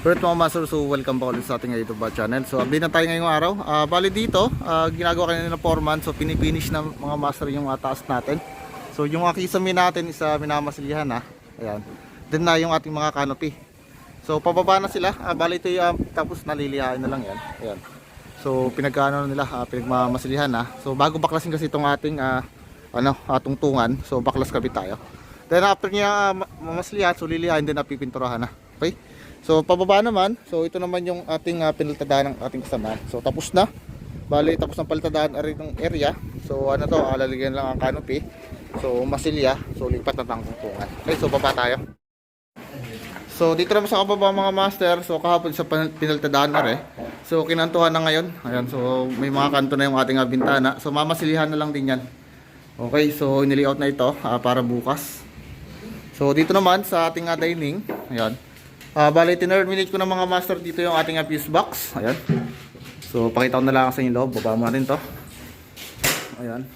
Alright mga master, so welcome back ulit sa ating YouTube channel. So update na tayo ngayong araw. Ah, bali dito, ah, ginagawa kanina ng foreman. So pinipinish na mga master yung uh, taas natin. So yung uh, kisame natin is uh, minamasilihan na. Ayan. Then na yung ating mga canopy. So pababa na sila. Ah, bali ito yung tapos nalilihain na lang yan. Ayan. So pinagkano nila, ah, pinagmamasilihan na. So bago baklasin kasi itong ating ah, ano, ah, tungtungan. So baklas kabit tayo. Then after niya uh, mamaslihan, so lilihain din na pipinturahan na. Okay? So pababa naman, so ito naman yung ating uh, pinaltadaan ng ating kasama. So tapos na. Bali tapos ng paltadaan ari ng area. So ano to, ah, lalagyan lang ang canopy. So masilya, so lipat na tang tungtungan. Okay, so baba tayo. So dito naman sa kababa mga master, so kahapon sa na rin. So kinantuhan na ngayon. Ayan, so may mga kanto na yung ating uh, bintana. So mamasilihan na lang din yan. Okay, so iniliot na ito ah, para bukas. So dito naman sa ating uh, dining, ayan. Ah, bali tinerminate ko ng mga master dito yung ating uh, fuse box. Ayan. So pakita ko na lang sa inyo loob, baba mo natin to. Ayan.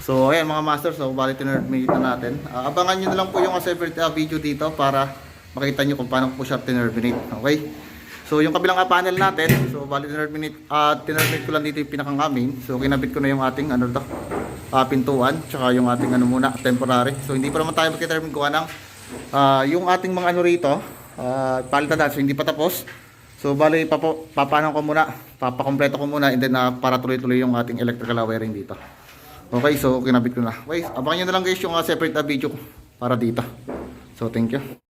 So ayan mga master, so bali tinerminate na natin. Ah, abangan nyo na lang po yung uh, separate uh, video dito para makita nyo kung paano po siya tinerminate. Okay? So yung kabilang uh, panel natin, so bali tinerminate, uh, tinerminate ko lang dito yung pinakang main. So kinabit ko na yung ating ano to, uh, pintuan, tsaka yung ating ano muna, temporary. So hindi pa naman tayo magkitermin ko ng ah, yung ating mga ano rito, uh, palitan so hindi pa tapos. So bali papo, papaano ko muna, papakompleto ko muna and then ah, para tuloy-tuloy yung ating electrical wiring dito. Okay, so kinabit ko na. Okay, abangan nyo na lang guys yung ah, separate ah, video para dito. So thank you.